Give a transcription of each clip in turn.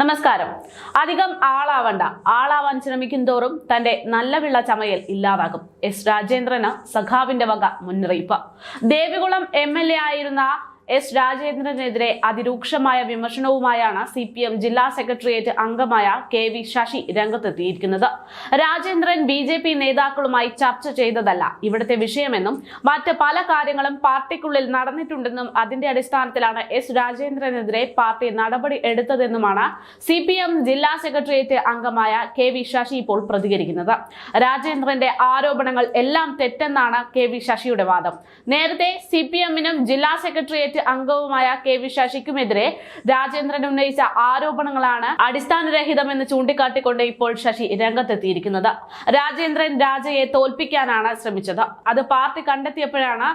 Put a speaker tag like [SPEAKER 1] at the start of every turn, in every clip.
[SPEAKER 1] നമസ്കാരം. അധികം ആളാവണ്ട. ആളാവാൻ ശ്രമിക്കും തോറും തന്റെ നല്ല വിള്ള ചമയൽ ഇല്ലാതാകും. എസ് രാജേന്ദ്രന് സഖാവിന്റെ വക മുന്നറിയിപ്പ്. ദേവികുളം എ ആയിരുന്ന എസ് രാജേന്ദ്രനെതിരെ അതിരൂക്ഷമായ വിമർശനവുമായാണ് സി പി എം ജില്ലാ സെക്രട്ടേറിയറ്റ് അംഗമായ കെ വി ശശി രംഗത്തെത്തിയിരിക്കുന്നത്. രാജേന്ദ്രൻ ബി ജെ പി നേതാക്കളുമായി ചർച്ച ചെയ്തതല്ല ഇവിടുത്തെ വിഷയമെന്നും മറ്റ് പല കാര്യങ്ങളും പാർട്ടിക്കുള്ളിൽ നടന്നിട്ടുണ്ടെന്നും അതിന്റെ അടിസ്ഥാനത്തിലാണ് എസ് രാജേന്ദ്രനെതിരെ പാർട്ടി നടപടി എടുത്തതെന്നുമാണ് സി പി എം ജില്ലാ സെക്രട്ടേറിയറ്റ് അംഗമായ കെ വി ശശി ഇപ്പോൾ പ്രതികരിക്കുന്നത്. രാജേന്ദ്രന്റെ ആരോപണങ്ങൾ എല്ലാം തെറ്റെന്നാണ് കെ വി ശശിയുടെ വാദം. നേരത്തെ സി പി എമ്മിനും ജില്ലാ സെക്രട്ടേറിയറ്റ് അംഗവുമായ കെ വി ശശിക്കുമെതിരെ രാജേന്ദ്രൻ ഉന്നയിച്ച ആരോപണങ്ങളാണ് അടിസ്ഥാനരഹിതമെന്ന് ചൂണ്ടിക്കാട്ടിക്കൊണ്ട് ഇപ്പോൾ ശശി രംഗത്തെത്തിയിരിക്കുന്നത്. രാജേന്ദ്രൻ രാജയെ തോൽപ്പിക്കാനാണ് ശ്രമിച്ചത്. അത് പാർട്ടി കണ്ടെത്തിയപ്പോഴാണ്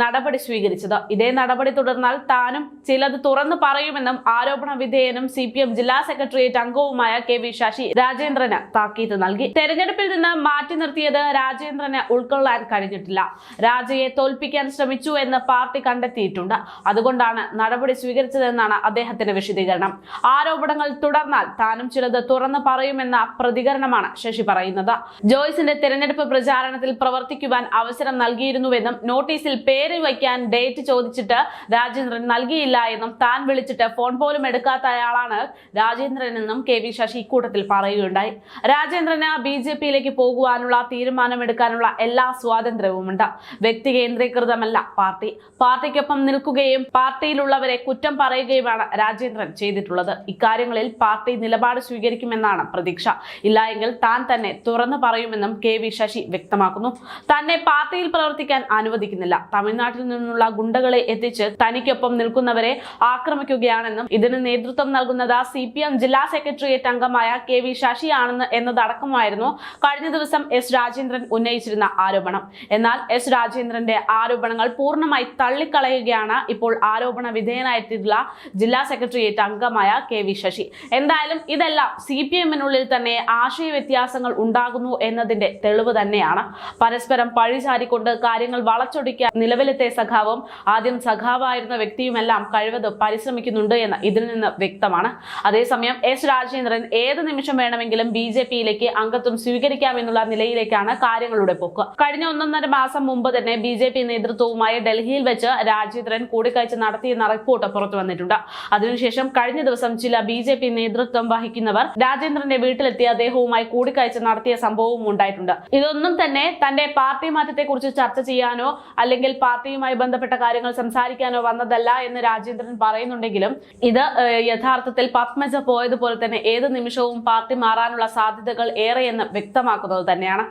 [SPEAKER 1] നടപടി സ്വീകരിച്ചത്. ഇതേ നടപടി തുടർന്നാൽ താനും ചിലത് തുറന്നു പറയുമെന്നും ആരോപണ വിധേയനും സി പി എം ജില്ലാ സെക്രട്ടേറിയറ്റ് അംഗവുമായ കെ വി ശശി രാജേന്ദ്രന് താക്കീത് നൽകി. തെരഞ്ഞെടുപ്പിൽ നിന്ന് മാറ്റി നിർത്തിയത് രാജേന്ദ്രന് ഉൾക്കൊള്ളാൻ കഴിഞ്ഞിട്ടില്ല. രാജയെ തോൽപ്പിക്കാൻ ശ്രമിച്ചു എന്ന് പാർട്ടി കണ്ടെത്തിയിട്ടുണ്ട്. അതുകൊണ്ടാണ് നടപടി സ്വീകരിച്ചതെന്നാണ് അദ്ദേഹത്തിന്റെ വിശദീകരണം. ആരോപണങ്ങൾ തുടർന്നാൽ താനും ചിലത് തുറന്നു പറയുമെന്ന പ്രതികരണമാണ് ശശി പറയുന്നത്. ജോയ്സിന്റെ തെരഞ്ഞെടുപ്പ് പ്രചാരണത്തിൽ പ്രവർത്തിക്കുവാൻ അവസരം നൽകിയിരുന്നുവെന്നും നോട്ടീസിൽ പേര് വയ്ക്കാൻ ഡേറ്റ് ചോദിച്ചിട്ട് രാജേന്ദ്രൻ നൽകിയില്ല എന്നും താൻ വിളിച്ചിട്ട് ഫോൺ പോലും എടുക്കാത്ത അയാളാണ് രാജേന്ദ്രൻ എന്നും കെ വി ശശി ഇക്കൂട്ടത്തിൽ പറയുകയുണ്ടായി. രാജേന്ദ്രന് ബി ജെ പിയിലേക്ക് പോകുവാനുള്ള തീരുമാനമെടുക്കാനുള്ള എല്ലാ സ്വാതന്ത്ര്യവുമുണ്ട്. വ്യക്തി കേന്ദ്രീകൃതമല്ല പാർട്ടി. പാർട്ടിക്കൊപ്പം നിൽക്കുകയും പാർട്ടിയിലുള്ളവരെ കുറ്റം പറയുകയുമാണ് രാജേന്ദ്രൻ ചെയ്തിട്ടുള്ളത്. ഇക്കാര്യങ്ങളിൽ പാർട്ടി നിലപാട് സ്വീകരിക്കുമെന്നാണ് പ്രതീക്ഷ. ഇല്ലായെങ്കിൽ താൻ തന്നെ തുറന്നു പറയുമെന്നും കെ വി ശശി വ്യക്തമാക്കുന്നു. തന്നെ പാർട്ടിയിൽ പ്രവർത്തിക്കാൻ അനുവദിക്കുന്നില്ല. തമിഴ്നാട്ടിൽ നിന്നുള്ള ഗുണ്ടകളെ എത്തിച്ച് തനിക്കൊപ്പം നിൽക്കുന്നവരെ ആക്രമിക്കുകയാണെന്നും ഇതിന് നേതൃത്വം നൽകുന്നത് സി പി എം ജില്ലാ സെക്രട്ടേറിയറ്റ് അംഗമായ കെ വി ശശിയാണെന്ന് എന്നതടക്കമായിരുന്നു കഴിഞ്ഞ ദിവസം എസ് രാജേന്ദ്രൻ ഉന്നയിച്ചിരുന്ന ആരോപണം. എന്നാൽ എസ് രാജേന്ദ്രന്റെ ആരോപണങ്ങൾ പൂർണമായി തള്ളിക്കളയുകയാണ് ഇപ്പോൾ ആരോപണ വിധേയനായിട്ടുള്ള ജില്ലാ സെക്രട്ടേറിയറ്റ് അംഗമായ കെ വി ശശി. എന്തായാലും ഇതെല്ലാം സി പി എമ്മിനുള്ളിൽ തന്നെ ആശയ വ്യത്യാസങ്ങൾ ഉണ്ടാകുന്നു എന്നതിന്റെ തെളിവ് തന്നെയാണ്. പരസ്പരം പഴിചാരിക്കൊണ്ട് കാര്യങ്ങൾ വളച്ചൊടിക്കാൻ നിലവിലത്തെ സഖാവും ആദ്യം സഖാവായിരുന്ന വ്യക്തിയുമെല്ലാം കഴിവത് പരിശ്രമിക്കുന്നുണ്ട് എന്ന് ഇതിൽ നിന്ന് വ്യക്തമാണ്. അതേസമയം എസ് രാജേന്ദ്രൻ ഏത് നിമിഷം വേണമെങ്കിലും ബി ജെ പിയിലേക്ക് അംഗത്വം സ്വീകരിക്കാമെന്നുള്ള നിലയിലേക്കാണ് കാര്യങ്ങളുടെ പോക്ക്. കഴിഞ്ഞ ഒന്നൊന്നര മാസം മുമ്പ് തന്നെ ബി ജെ പി നേതൃത്വവുമായി ഡൽഹിയിൽ വെച്ച് രാജേന്ദ്രൻ കൂടിക്കാഴ്ച നടത്തിയെന്ന റിപ്പോർട്ട് പുറത്തു വന്നിട്ടുണ്ട്. അതിനുശേഷം കഴിഞ്ഞ ദിവസം ചില ബി ജെ പി നേതൃത്വം വഹിക്കുന്നവർ രാജേന്ദ്രന്റെ വീട്ടിലെത്തി അദ്ദേഹവുമായി കൂടിക്കാഴ്ച നടത്തിയ സംഭവവും ഉണ്ടായിട്ടുണ്ട്. ഇതൊന്നും തന്നെ തന്റെ പാർട്ടി മാറ്റത്തെക്കുറിച്ച് ചർച്ച ചെയ്യാനോ അല്ലെങ്കിൽ പാർട്ടിയുമായി ബന്ധപ്പെട്ട കാര്യങ്ങൾ സംസാരിക്കാനോ വന്നതല്ല എന്ന് രാജേന്ദ്രൻ പറയുന്നുണ്ടെങ്കിലും ഇത് യഥാർത്ഥത്തിൽ പത്മജ പോയതുപോലെ തന്നെ ഏത് നിമിഷവും പാർട്ടി മാറാനുള്ള സാധ്യതകൾ ഏറെയെന്ന് വ്യക്തമാക്കുന്നത് തന്നെയാണ്.